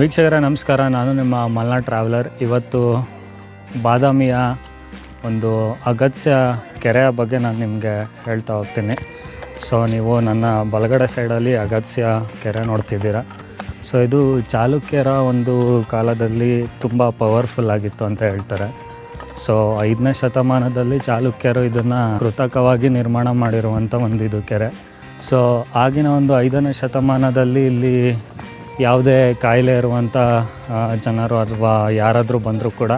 ವೀಕ್ಷಕರೇ, ನಮಸ್ಕಾರ. ನಾನು ನಿಮ್ಮ ಮಲ್ನಾಡ್ ಟ್ರಾವೆಲರ್. ಇವತ್ತು ಬಾದಾಮಿಯ ಒಂದು ಅಗತ್ಯ ಕೆರೆಯ ಬಗ್ಗೆ ನಾನು ನಿಮಗೆ ಹೇಳ್ತಾ ಹೋಗ್ತೀನಿ. ಸೊ ನೀವು ನನ್ನ ಬಲಗಡೆ ಸೈಡಲ್ಲಿ ಅಗತ್ಯ ಕೆರೆ ನೋಡ್ತಿದ್ದೀರಾ. ಸೊ ಇದು ಚಾಲುಕ್ಯರ ಒಂದು ಕಾಲದಲ್ಲಿ ತುಂಬ ಪವರ್ಫುಲ್ ಆಗಿತ್ತು ಅಂತ ಹೇಳ್ತಾರೆ. ಸೊ ಐದನೇ ಶತಮಾನದಲ್ಲಿ ಚಾಲುಕ್ಯರು ಇದನ್ನು ಕೃತಕವಾಗಿ ನಿರ್ಮಾಣ ಮಾಡಿರುವಂಥ ಒಂದು ಇದು ಕೆರೆ. ಸೊ ಆಗಿನ ಒಂದು ಐದನೇ ಶತಮಾನದಲ್ಲಿ ಇಲ್ಲಿ ಯಾವುದೇ ಕಾಯಿಲೆ ಇರುವಂಥ ಜನರು ಅಥವಾ ಯಾರಾದರೂ ಬಂದರೂ ಕೂಡ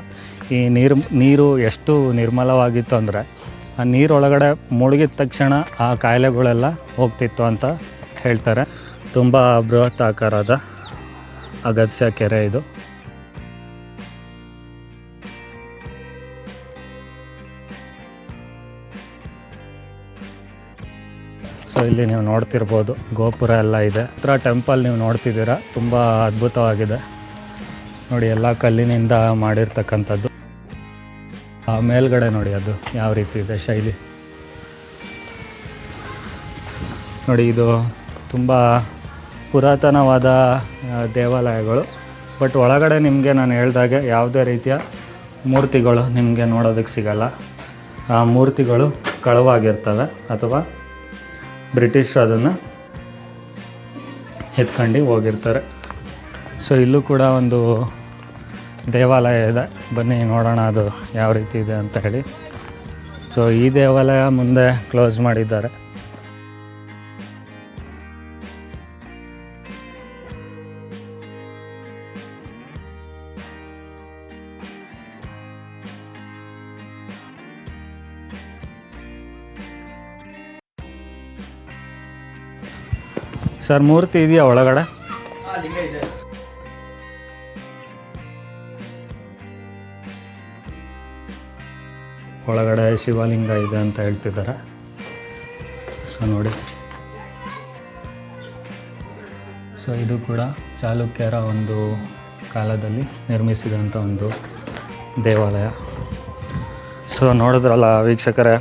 ಈ ನೀರು ನೀರು ಎಷ್ಟು ನಿರ್ಮಲವಾಗಿತ್ತು ಅಂದರೆ ಆ ನೀರೊಳಗಡೆ ಮುಳುಗಿದ ತಕ್ಷಣ ಆ ಕಾಯಿಲೆಗಳೆಲ್ಲ ಹೋಗ್ತಿತ್ತು ಅಂತ ಹೇಳ್ತಾರೆ. ತುಂಬ ಬೃಹತ್ ಆಕಾರದ ಅಗತ್ಯ ಕೆರೆ ಇದು. ಸೊ ಇಲ್ಲಿ ನೀವು ನೋಡ್ತಿರ್ಬೋದು, ಗೋಪುರ ಎಲ್ಲ ಇದೆ. ಹತ್ರ ಟೆಂಪಲ್ ನೀವು ನೋಡ್ತಿದ್ದೀರಾ? ತುಂಬ ಅದ್ಭುತವಾಗಿದೆ. ನೋಡಿ, ಎಲ್ಲ ಕಲ್ಲಿನಿಂದ ಮಾಡಿರ್ತಕ್ಕಂಥದ್ದು. ಆ, ಮೇಲ್ಗಡೆ ನೋಡಿ, ಅದು ಯಾವ ರೀತಿ ಇದೆ ಶೈಲಿ. ನೋಡಿ, ಇದು ತುಂಬ ಪುರಾತನವಾದ ದೇವಾಲಯಗಳು. ಬಟ್ ಒಳಗಡೆ ನಿಮಗೆ ನಾನು ಹೇಳ್ದಾಗೆ ಯಾವುದೇ ರೀತಿಯ ಮೂರ್ತಿಗಳು ನಿಮಗೆ ನೋಡೋದಕ್ಕೆ ಸಿಗಲ್ಲ. ಆ ಮೂರ್ತಿಗಳು ಕಳವಾಗಿರ್ತವೆ ಅಥವಾ ಬ್ರಿಟಿಷರು ಅದನ್ನು ಎತ್ಕೊಂಡು ಹೋಗಿರ್ತಾರೆ. ಸೊ ಇಲ್ಲೂ ಕೂಡ ಒಂದು ದೇವಾಲಯ ಇದೆ. ಬನ್ನಿ, ನೋಡೋಣ ಅದು ಯಾವ ರೀತಿ ಇದೆ ಅಂತ ಹೇಳಿ. ಸೊ ಈ ದೇವಾಲಯ ಮುಂದೆ ಕ್ಲೋಸ್ ಮಾಡಿದ್ದಾರೆ. ಸರ್ ಮೂರ್ತಿ ಇದೆಯಾ ಒಳಗಡೆ? ಒಳಗಡೆ ಶಿವಲಿಂಗ ಇದೆ ಅಂತ ಹೇಳ್ತಿದ್ದಾರೆ. ಸೊ ನೋಡಿ. ಸೊ ಇದು ಕೂಡ ಚಾಲುಕ್ಯರ ಒಂದು ಕಾಲದಲ್ಲಿ ನಿರ್ಮಿಸಿದಂಥ ಒಂದು ದೇವಾಲಯ. ಸೊ ನೋಡಿದ್ರಲ್ಲ ವೀಕ್ಷಕರೇ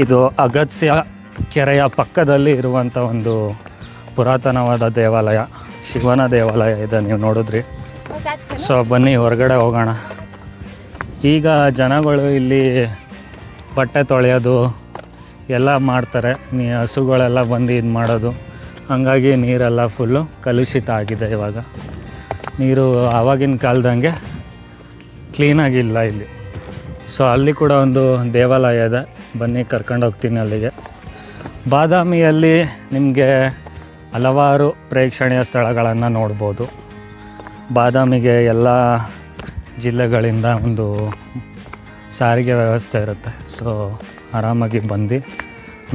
ಇದು ಅಗತ್ಯ ಕೆರೆಯ ಪಕ್ಕದಲ್ಲಿ ಇರುವಂಥ ಒಂದು ಪುರಾತನವಾದ ದೇವಾಲಯ, ಶಿವನ ದೇವಾಲಯ ಇದೆ, ನೀವು ನೋಡಿದ್ರಿ. ಸೊ ಬನ್ನಿ, ಹೊರಗಡೆ ಹೋಗೋಣ. ಈಗ ಜನಗಳು ಇಲ್ಲಿ ಬಟ್ಟೆ ತೊಳೆಯೋದು ಎಲ್ಲ ಮಾಡ್ತಾರೆ. ನೀ, ಹಸುಗಳೆಲ್ಲ ಬಂದು ಇದು ಮಾಡೋದು. ಹಂಗಾಗಿ ನೀರೆಲ್ಲ ಫುಲ್ಲು ಕಲುಷಿತ ಆಗಿದೆ ಇವಾಗ. ನೀರು ಆವಾಗಿನ ಕಾಲದಂಗೆ ಕ್ಲೀನಾಗಿಲ್ಲ ಇಲ್ಲಿ. ಸೊ ಅಲ್ಲಿ ಕೂಡ ಒಂದು ದೇವಾಲಯ ಇದೆ. ಬನ್ನಿ, ಕರ್ಕೊಂಡು ಹೋಗ್ತೀನಿ ಅಲ್ಲಿಗೆ. ಬಾದಾಮಿಯಲ್ಲಿ ನಿಮಗೆ ಹಲವಾರು ಪ್ರೇಕ್ಷಣೀಯ ಸ್ಥಳಗಳನ್ನು ನೋಡ್ಬೋದು. ಬಾದಾಮಿಗೆ ಎಲ್ಲ ಜಿಲ್ಲೆಗಳಿಂದ ಒಂದು ಸಾರಿಗೆ ವ್ಯವಸ್ಥೆ ಇರುತ್ತೆ. ಸೊ ಆರಾಮಾಗಿ ಬಂದು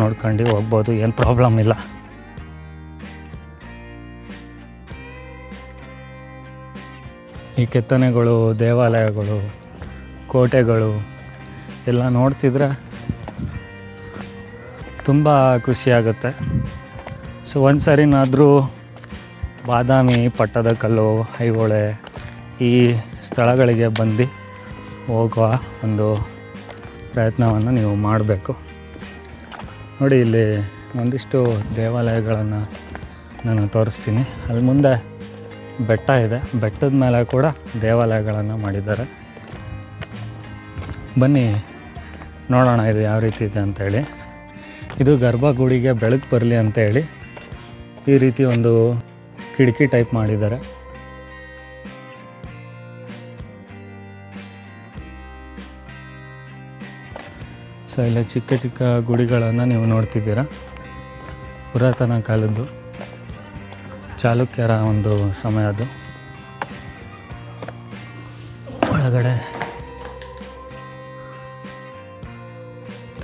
ನೋಡ್ಕೊಂಡು ಹೋಗ್ಬೋದು, ಏನು ಪ್ರಾಬ್ಲಮ್ ಇಲ್ಲ. ಈ ಕೆತ್ತನೆಗಳು, ದೇವಾಲಯಗಳು, ಕೋಟೆಗಳು ಎಲ್ಲ ನೋಡ್ತಿದ್ರೆ ತುಂಬ ಖುಷಿಯಾಗುತ್ತೆ. ಸೊ ಒಂದು ಸಾರಿನಾದರೂ ಬಾದಾಮಿ ಪಟ್ಟದಕಲ್ಲು ಐಹೊಳೆ ಈ ಸ್ಥಳಗಳಿಗೆ ಬಂದು ಹೋಗುವ ಒಂದು ಪ್ರಯತ್ನವನ್ನು ನೀವು ಮಾಡಬೇಕು. ನೋಡಿ, ಇಲ್ಲಿ ಒಂದಿಷ್ಟು ದೇವಾಲಯಗಳನ್ನು ನಾನು ತೋರಿಸ್ತೀನಿ. ಅಲ್ಲಿ ಮುಂದೆ ಬೆಟ್ಟ ಇದೆ. ಬೆಟ್ಟದ ಮೇಲೆ ಕೂಡ ದೇವಾಲಯಗಳನ್ನು ಮಾಡಿದ್ದಾರೆ. ಬನ್ನಿ, ನೋಡೋಣ ಇದು ಯಾವ ರೀತಿ ಇದೆ ಅಂತೇಳಿ ಇದು ಗರ್ಭಗುಡಿಗೆ ಬೆಳಕು ಬರಲಿ ಅಂತೇಳಿ ಈ ರೀತಿ ಒಂದು ಕಿಟಕಿ ಟೈಪ್ ಮಾಡಿದ್ದಾರೆ. ಸೊ ಇಲ್ಲ ಚಿಕ್ಕ ಚಿಕ್ಕ ಗುಡಿಗಳನ್ನು ನೀವು ನೋಡ್ತಿದ್ದೀರಾ. ಪುರಾತನ ಕಾಲದ್ದು ಚಾಲುಕ್ಯರ ಒಂದು ಸಮಯ ಅದು. ಒಳಗಡೆ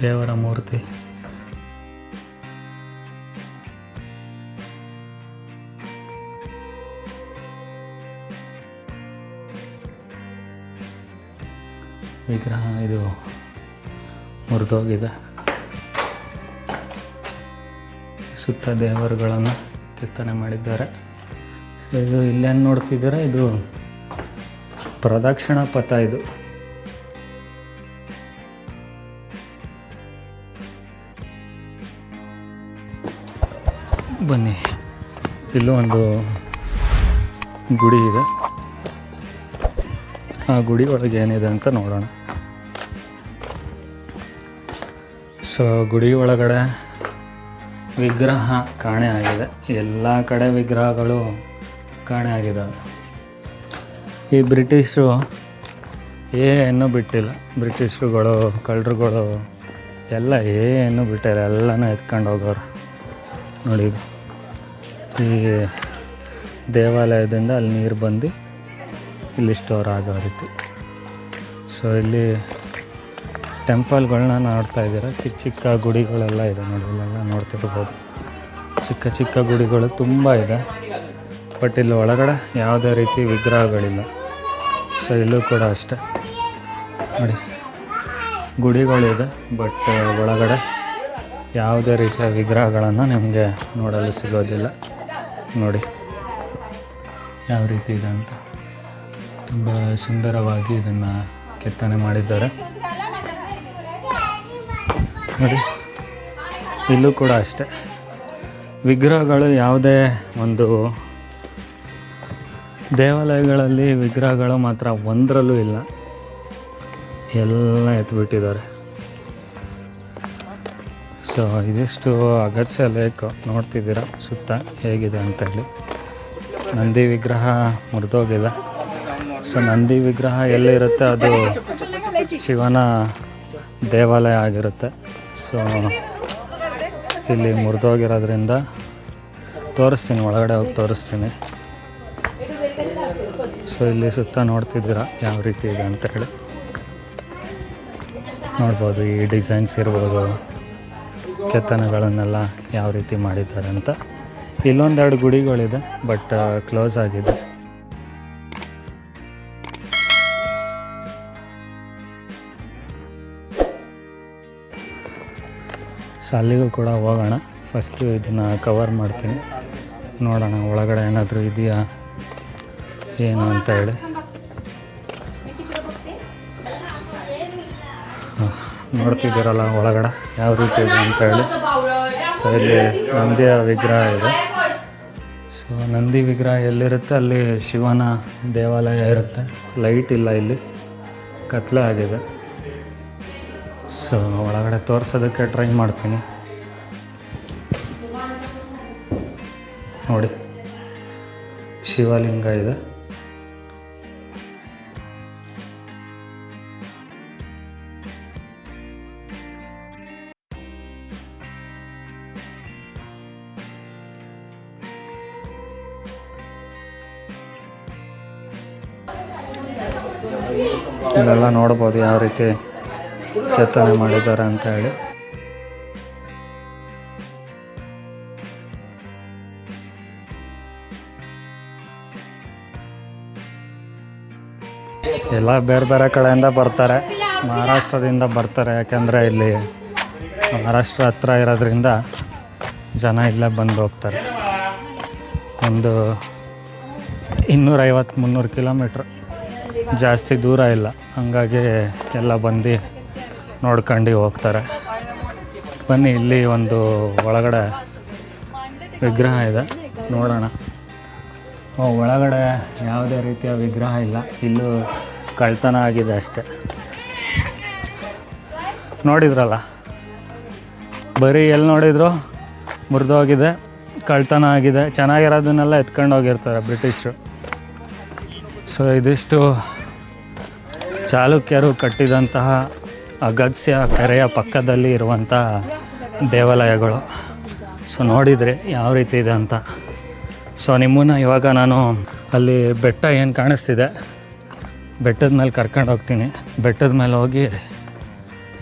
ದೇವರ ಮೂರ್ತಿ. ವಿಗ್ರಹ ಇದು ಮುರಿದೋಗಿದೆ. ಸುತ್ತ ದೇವರುಗಳನ್ನು ಕೆತ್ತನೆ ಮಾಡಿದ್ದಾರೆ. ಇದು ಇಲ್ಲೇನು ನೋಡ್ತಿದ್ದೀರಾ? ಇದು ಪ್ರದಕ್ಷಿಣಾ ಪಥ ಇದು. ಬನ್ನಿ, ಇಲ್ಲೂ ಒಂದು ಗುಡಿ ಇದೆ. ಆ ಗುಡಿ ಒಳಗೆ ಏನಿದೆ ಅಂತ ನೋಡೋಣ. ಸೊ ಗುಡಿ ಒಳಗಡೆ ವಿಗ್ರಹ ಕಾಣೆ ಆಗಿದೆ. ಎಲ್ಲ ಕಡೆ ವಿಗ್ರಹಗಳು ಕಾಣೆ ಆಗಿದ್ದಾವೆ ಈ ಬ್ರಿಟಿಷರು ಏನು ಬಿಟ್ಟಿಲ್ಲ. ಬ್ರಿಟಿಷರುಗಳು, ಕಳ್ಳರುಗಳು ಎಲ್ಲ ಏನು ಬಿಟ್ಟಾರೆ, ಎಲ್ಲನೂ ಎತ್ಕೊಂಡು ಹೋಗೋರು. ನೋಡಿ. ಈ ದೇವಾಲಯದಿಂದ ಅಲ್ಲಿ ನೀರು ಬಂದು ಇಲ್ಲಿ ಸ್ಟೋರ್ ಆಗೋ ರೀತಿ. ಸೊ ಇಲ್ಲಿ ಟೆಂಪಲ್ಗಳನ್ನ ನೋಡ್ತಾ ಇದ್ದೀರಾ? ಚಿಕ್ಕ ಚಿಕ್ಕ ಗುಡಿಗಳೆಲ್ಲ ಇದೆ ನೋಡಿ, ಇಲ್ಲೆಲ್ಲ ನೋಡ್ತಿರ್ಬೋದು. ಚಿಕ್ಕ ಚಿಕ್ಕ ಗುಡಿಗಳು ತುಂಬ ಇದೆ. ಬಟ್ ಇಲ್ಲಿ ಒಳಗಡೆ ಯಾವುದೇ ರೀತಿ ವಿಗ್ರಹಗಳಿಲ್ಲ. ಸೊ ಇಲ್ಲೂ ಕೂಡ ಅಷ್ಟೇ. ನೋಡಿ, ಗುಡಿಗಳಿದೆ, ಬಟ್ ಒಳಗಡೆ ಯಾವುದೇ ರೀತಿಯ ವಿಗ್ರಹಗಳನ್ನು ನಿಮಗೆ ನೋಡಲು ಸಿಗೋದಿಲ್ಲ. ನೋಡಿ, ಯಾವ ರೀತಿ ಇದೆ ಅಂತ. ತುಂಬ ಸುಂದರವಾಗಿ ಇದನ್ನು ಕೆತ್ತನೆ ಮಾಡಿದ್ದಾರೆ. ನೋಡಿ ಇಲ್ಲೂ ಕೂಡ ಅಷ್ಟೇ. ವಿಗ್ರಹಗಳು ಯಾವುದೇ ಒಂದು ದೇವಾಲಯಗಳಲ್ಲಿ ವಿಗ್ರಹಗಳು ಮಾತ್ರ ಒಂದರಲ್ಲೂ ಇಲ್ಲ. ಎಲ್ಲ ಎತ್ಬಿಟ್ಟಿದ್ದಾರೆ. ಸೊ ಇದಿಷ್ಟು ಅಗತ್ಯ ಲೇಕ್ ನೋಡ್ತಿದ್ದೀರ, ಸುತ್ತ ಹೇಗಿದೆ ಅಂತೇಳಿ ನಂದಿ ವಿಗ್ರಹ ಮುರಿದೋಗಿದೆ. ಸೊ ನಂದಿ ವಿಗ್ರಹ ಎಲ್ಲಿರುತ್ತೆ? ಅದು ಶಿವನ ದೇವಾಲಯ ಆಗಿರುತ್ತೆ. ಸೊ ಇಲ್ಲಿ ಮುರಿದೋಗಿರೋದ್ರಿಂದ ತೋರಿಸ್ತೀನಿ, ಒಳಗಡೆ ಹೋಗಿ ತೋರಿಸ್ತೀನಿ. ಸೊ ಇಲ್ಲಿ ಸುತ್ತ ನೋಡ್ತಿದ್ದೀರಾ ಯಾವ ರೀತಿ ಇದೆ ಅಂತ ಹೇಳಿ. ನೋಡ್ಬೋದು, ಈ ಡಿಸೈನ್ಸ್ ಇರ್ಬೋದು, ಕೆತ್ತನೆಗಳನ್ನೆಲ್ಲ ಯಾವ ರೀತಿ ಮಾಡಿದ್ದಾರೆ ಅಂತ. ಇಲ್ಲೊಂದೆರಡು ಗುಡಿಗಳಿದೆ ಬಟ್ ಕ್ಲೋಸ್ ಆಗಿದೆ. ಅಲ್ಲಿಗೂ ಕೂಡ ಹೋಗೋಣ. ಫಸ್ಟು ಇದನ್ನು ಕವರ್ ಮಾಡ್ತೀನಿ. ನೋಡೋಣ ಒಳಗಡೆ ಏನಾದರೂ ಇದೆಯಾ? ಏನು ಅಂತ ಹೇಳಿ. ನೋಡ್ತಿದ್ದೀರಲ್ಲ ಒಳಗಡೆ ಯಾವ ರೀತಿ ಇದೆ ಅಂತ ಹೇಳಿ. ಸೊ ಇಲ್ಲಿ ನಂದಿಯ ವಿಗ್ರಹ ಇದೆ. ಸೊ ನಂದಿ ವಿಗ್ರಹ ಎಲ್ಲಿರುತ್ತೆ? ಅಲ್ಲಿ ಶಿವನ ದೇವಾಲಯ ಇರುತ್ತೆ. ಲೈಟ್ ಇಲ್ಲ ಇಲ್ಲಿ. ಕತ್ಲೆ ಆಗಿದೆ. ಸೊ ಒಳಗಡೆ ತೋರಿಸೋದಕ್ಕೆ ಟ್ರೈ ಮಾಡ್ತೀನಿ. ನೋಡಿ ಶಿವಲಿಂಗ ಇದೆ. ಇಲ್ಲೆಲ್ಲ ನೋಡ್ಬೋದು ಯಾವ ರೀತಿ ಕೆತ್ತನೆ ಮಾಡಿದ್ದಾರೆ ಅಂತ ಹೇಳಿ ಎಲ್ಲ ಬೇರೆ ಬೇರೆ ಕಡೆಯಿಂದ ಬರ್ತಾರೆ. ಮಹಾರಾಷ್ಟ್ರದಿಂದ ಬರ್ತಾರೆ. ಯಾಕೆಂದರೆ ಇಲ್ಲಿ ಮಹಾರಾಷ್ಟ್ರ ಹತ್ರ ಇರೋದ್ರಿಂದ ಜನ ಇಲ್ಲೇ ಬಂದು ಹೋಗ್ತಾರೆ. ಒಂದು ಇನ್ನೂರೈವತ್ತು ಮುನ್ನೂರು ಕಿಲೋಮೀಟ್ರ್ ಜಾಸ್ತಿ ದೂರ ಇಲ್ಲ. ಹಂಗಾಗಿ ಎಲ್ಲ ಬಂದು ನೋಡ್ಕೊಂಡು ಹೋಗ್ತಾರೆ. ಬನ್ನಿ, ಇಲ್ಲಿ ಒಂದು ಒಳಗಡೆ ವಿಗ್ರಹ ಇದೆ. ನೋಡೋಣ. ಒಳಗಡೆ ಯಾವುದೇ ರೀತಿಯ ವಿಗ್ರಹ ಇಲ್ಲ. ಇಲ್ಲೂ ಕಳ್ತನ ಆಗಿದೆ ಅಷ್ಟೆ. ನೋಡಿದ್ರಲ್ಲ? ಬರೀ ಎಲ್ಲಿ ನೋಡಿದ್ರು ಮುರಿದೋಗಿದೆ ಕಳ್ತನ ಆಗಿದೆ. ಚೆನ್ನಾಗಿರೋದನ್ನೆಲ್ಲ ಎತ್ಕೊಂಡು ಹೋಗಿರ್ತಾರೆ ಬ್ರಿಟಿಷರು. ಸೊ, ಇದಿಷ್ಟು ಚಾಲುಕ್ಯರು ಕಟ್ಟಿದಂತಹ ಅಗತ್ಯ ಕೆರೆಯ ಪಕ್ಕದಲ್ಲಿ ಇರುವಂಥ ದೇವಾಲಯಗಳು. ಸೊ ನೋಡಿದರೆ ಯಾವ ರೀತಿ ಇದೆ ಅಂತ. ಸೊ ನಿಮ್ಮನ್ನು ಇವಾಗ ನಾನು ಅಲ್ಲಿ ಬೆಟ್ಟ ಏನು ಕಾಣಿಸ್ತಿದೆ, ಬೆಟ್ಟದ ಮೇಲೆ ಕರ್ಕೊಂಡು ಹೋಗ್ತೀನಿ. ಬೆಟ್ಟದ ಮೇಲೆ ಹೋಗಿ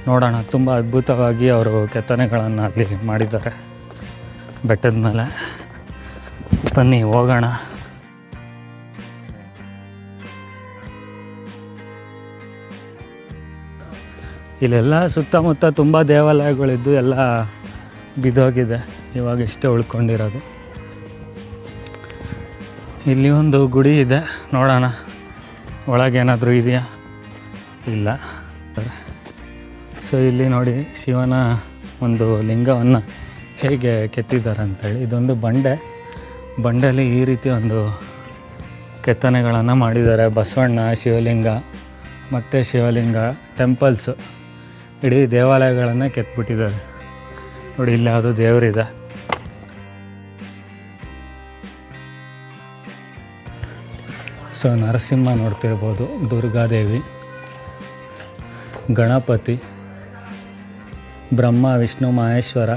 ನೋಡೋಣ. ತುಂಬ ಅದ್ಭುತವಾಗಿ ಅವರು ಕೆತ್ತನೆಗಳನ್ನು ಅಲ್ಲಿ ಮಾಡಿದ್ದಾರೆ. ಬೆಟ್ಟದ ಮೇಲೆ. ಬನ್ನಿ, ಹೋಗೋಣ. ಇಲ್ಲೆಲ್ಲ ಸುತ್ತಮುತ್ತ ತುಂಬ ದೇವಾಲಯಗಳಿದ್ದು ಎಲ್ಲ ಬಿದ್ದೋಗಿದೆ. ಇವಾಗ ಇಷ್ಟೇ ಉಳ್ಕೊಂಡಿರೋದು. ಇಲ್ಲಿ ಒಂದು ಗುಡಿ ಇದೆ. ನೋಡೋಣ. ಒಳಗೇನಾದರೂ ಇದೆಯಾ? ಇಲ್ಲ. ಸೊ ಇಲ್ಲಿ ನೋಡಿ ಶಿವನ ಒಂದು ಲಿಂಗವನ್ನು ಹೇಗೆ ಕೆತ್ತಿದ್ದಾರೆ ಅಂತೇಳಿ. ಇದೊಂದು ಬಂಡೆ. ಬಂಡೆಯಲ್ಲಿ ಈ ರೀತಿ ಒಂದು ಕೆತ್ತನೆಗಳನ್ನು ಮಾಡಿದ್ದಾರೆ. ಬಸವಣ್ಣ, ಶಿವಲಿಂಗ, ಮತ್ತು ಶಿವಲಿಂಗ, ಟೆಂಪಲ್ಸ್. ಇಡೀ ದೇವಾಲಯಗಳನ್ನು ಕೆತ್ಬಿಟ್ಟಿದ್ದಾರೆ. ನೋಡಿ, ಇಲ್ಲಿ ಯಾವುದು ದೇವರಿದ. ಸೊ, ನರಸಿಂಹ ನೋಡ್ತಿರ್ಬೋದು, ದುರ್ಗಾದೇವಿ, ಗಣಪತಿ, ಬ್ರಹ್ಮ, ವಿಷ್ಣು, ಮಹೇಶ್ವರ.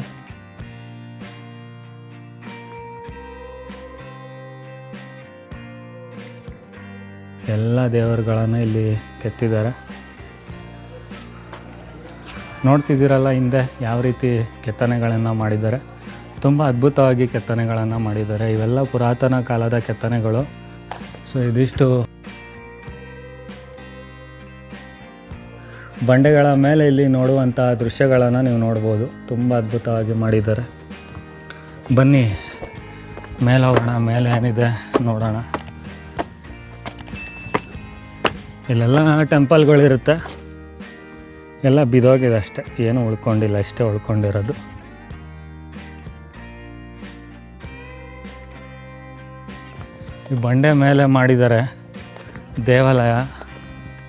ಎಲ್ಲ ದೇವರುಗಳನ್ನು ಇಲ್ಲಿ ಕೆತ್ತಿದ್ದಾರೆ. ನೋಡ್ತಿದ್ದೀರಲ್ಲ ಹಿಂದೆ ಯಾವ ರೀತಿ ಕೆತ್ತನೆಗಳನ್ನು ಮಾಡಿದ್ದಾರೆ. ತುಂಬ ಅದ್ಭುತವಾಗಿ ಕೆತ್ತನೆಗಳನ್ನು ಮಾಡಿದ್ದಾರೆ. ಇವೆಲ್ಲ ಪುರಾತನ ಕಾಲದ ಕೆತ್ತನೆಗಳು. ಸೊ ಇದಿಷ್ಟು ಬಂಡೆಗಳ ಮೇಲೆ ಇಲ್ಲಿ ನೋಡುವಂತಹ ದೃಶ್ಯಗಳನ್ನು ನೀವು ನೋಡ್ಬೋದು. ತುಂಬ ಅದ್ಭುತವಾಗಿ ಮಾಡಿದ್ದಾರೆ. ಬನ್ನಿ. ಮೇಲೆ ಹೋಗೋಣ ಮೇಲೆ ಏನಿದೆ ನೋಡೋಣ. ಇಲ್ಲೆಲ್ಲ ಟೆಂಪಲ್ಗಳಿರುತ್ತೆ. ಎಲ್ಲ ಬಿದೋಗಿದೆ ಅಷ್ಟೆ. ಏನು ಉಳ್ಕೊಂಡಿಲ್ಲ ಅಷ್ಟೇ ಉಳ್ಕೊಂಡಿರೋದು. ಈ ಬಂಡೆ ಮೇಲೆ ಮಾಡಿದ್ದಾರೆ ದೇವಾಲಯ.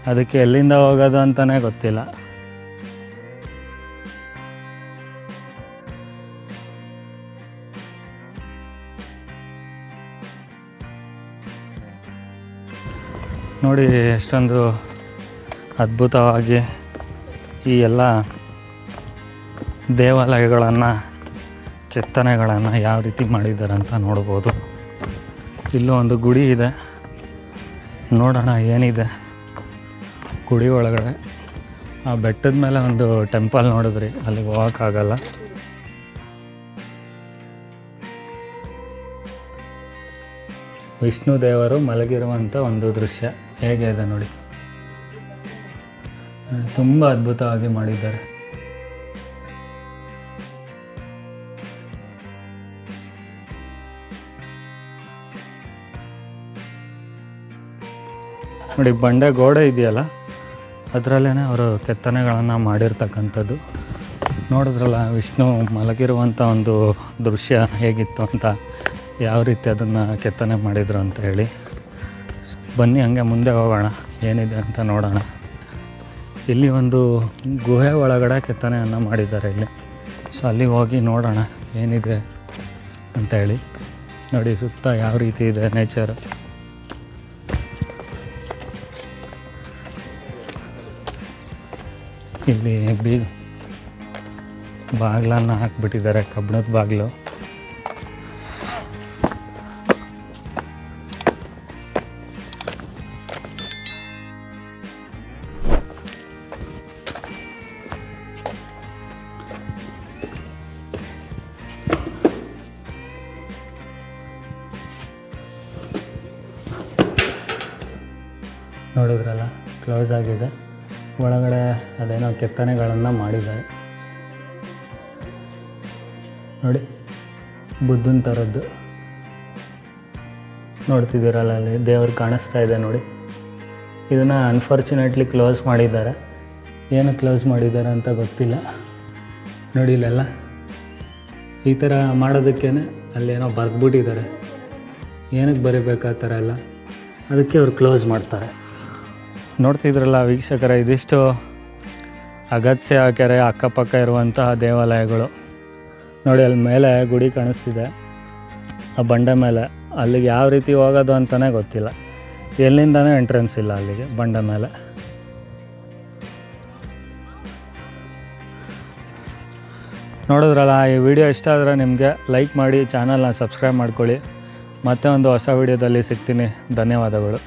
ಅದಕ್ಕೆ ಎಲ್ಲಿಂದ ಹೋಗೋದು ಅಂತಲೇ ಗೊತ್ತಿಲ್ಲ. ನೋಡಿ, ಎಷ್ಟೊಂದು ಅದ್ಭುತವಾಗಿ ಈ ಎಲ್ಲ ದೇವಾಲಯಗಳನ್ನು, ಕೆತ್ತನೆಗಳನ್ನು ಯಾವ ರೀತಿ ಮಾಡಿದ್ದಾರೆ ಅಂತ ನೋಡ್ಬೋದು. ಇಲ್ಲೂ ಒಂದು ಗುಡಿ ಇದೆ. ನೋಡೋಣ ಏನಿದೆ. ಗುಡಿ ಒಳಗಡೆ. ಆ ಬೆಟ್ಟದ ಮೇಲೆ ಒಂದು ಟೆಂಪಲ್ ನೋಡಿದ್ರಿ, ಅಲ್ಲಿಗೆ ಹೋಗೋಕ್ಕಾಗಲ್ಲ ವಿಷ್ಣು ದೇವರು ಮಲಗಿರುವಂಥ ಒಂದು ದೃಶ್ಯ. ಹೇಗೆ ಇದೆ ನೋಡಿ. ತುಂಬ ಅದ್ಭುತವಾಗಿ ಮಾಡಿದ್ದಾರೆ. ನೋಡಿ, ಬಂಡೆ ಗೋಡೆ ಇದೆಯಲ್ಲ ಅದರಲ್ಲೇ ಅವರು ಕೆತ್ತನೆಗಳನ್ನು ಮಾಡಿರ್ತಕ್ಕಂಥದ್ದು. ನೋಡಿದ್ರಲ್ಲ, ವಿಷ್ಣು ಮಲಗಿರುವಂಥ ಒಂದು ದೃಶ್ಯ ಹೇಗಿತ್ತು ಅಂತ, ಯಾವ ರೀತಿ ಅದನ್ನು ಕೆತ್ತನೆ ಮಾಡಿದರು ಅಂತ ಹೇಳಿ. ಬನ್ನಿ, ಹಂಗೆ ಮುಂದೆ ಹೋಗೋಣ, ಏನಿದೆ ಅಂತ ನೋಡೋಣ. ಇಲ್ಲಿ ಒಂದು ಗುಹೆ ಒಳಗಡೆ ಕೆತ್ತನೆಯನ್ನು ಮಾಡಿದ್ದಾರೆ ಇಲ್ಲಿ. ಸೊ ಅಲ್ಲಿಗೆ ಹೋಗಿ ನೋಡೋಣ ಏನಿದೆ ಅಂತ ಹೇಳಿ. ನೋಡಿ, ಸುತ್ತ ಯಾವ ರೀತಿ ಇದೆ ನೇಚರ್ ಇಲ್ಲಿ ಬೀ ಬಾಗಿಲನ್ನು ಹಾಕ್ಬಿಟ್ಟಿದ್ದಾರೆ ಕಬ್ಬಿಣದ ಬಾಗಿಲು. ನೋಡಿದ್ರಲ್ಲ ಕ್ಲೋಸ್ ಆಗಿದೆ. ಒಳಗಡೆ ಅದೇನೋ ಕೆತ್ತನೆಗಳನ್ನು ಮಾಡಿದ್ದಾರೆ. ನೋಡಿ, ಬುದ್ಧನ ಥರದ್ದು ನೋಡ್ತಿದ್ದೀರಲ್ಲ ಅಲ್ಲಿ, ದೇವರು ಕಾಣಿಸ್ತಾ ಇದೆ ನೋಡಿ. ಇದನ್ನು ಅನ್ಫಾರ್ಚುನೇಟ್ಲಿ ಕ್ಲೋಸ್ ಮಾಡಿದ್ದಾರೆ. ಏನು ಕ್ಲೋಸ್ ಮಾಡಿದ್ದಾರೆ ಅಂತ ಗೊತ್ತಿಲ್ಲ. ನೋಡಿ ಇಲ್ಲೆಲ್ಲ. ಈ ಥರ ಮಾಡೋದಕ್ಕೇ ಅಲ್ಲೇನೋ ಬರೆದ್ಬಿಟ್ಟಿದ್ದಾರೆ. ಏನಕ್ಕೆ ಬರೀಬೇಕು ಥರ ಎಲ್ಲ? ಅದಕ್ಕೆ ಅವ್ರು ಕ್ಲೋಸ್ ಮಾಡ್ತಾರೆ. ನೋಡ್ತಿದ್ರಲ್ಲ ವೀಕ್ಷಕರ, ಇದಿಷ್ಟು ಅಗತ್ಯ ಕೆರೆ ಅಕ್ಕಪಕ್ಕ ಇರುವಂತಹ ದೇವಾಲಯಗಳು. ನೋಡಿ, ಅಲ್ಲಿ ಮೇಲೆ ಗುಡಿ ಕಾಣಿಸ್ತಿದೆ. ಆ ಬಂಡೆ ಮೇಲೆ. ಅಲ್ಲಿಗೆ ಯಾವ ರೀತಿ ಹೋಗೋದು ಅಂತಲೇ ಗೊತ್ತಿಲ್ಲ. ಎಲ್ಲಿಂದನೇ ಎಂಟ್ರೆನ್ಸ್ ಇಲ್ಲ ಅಲ್ಲಿಗೆ, ಬಂಡೆ ಮೇಲೆ. ನೋಡಿದ್ರಲ್ಲ, ಈ ವಿಡಿಯೋ ಇಷ್ಟ ಆದರೆ ನಿಮಗೆ ಲೈಕ್ ಮಾಡಿ, ಚಾನಲ್ನ ಸಬ್ಸ್ಕ್ರೈಬ್ ಮಾಡ್ಕೊಳ್ಳಿ. ಮತ್ತೆ ಒಂದು ಹೊಸ ವಿಡಿಯೋದಲ್ಲಿ ಸಿಗ್ತೀನಿ. ಧನ್ಯವಾದಗಳು.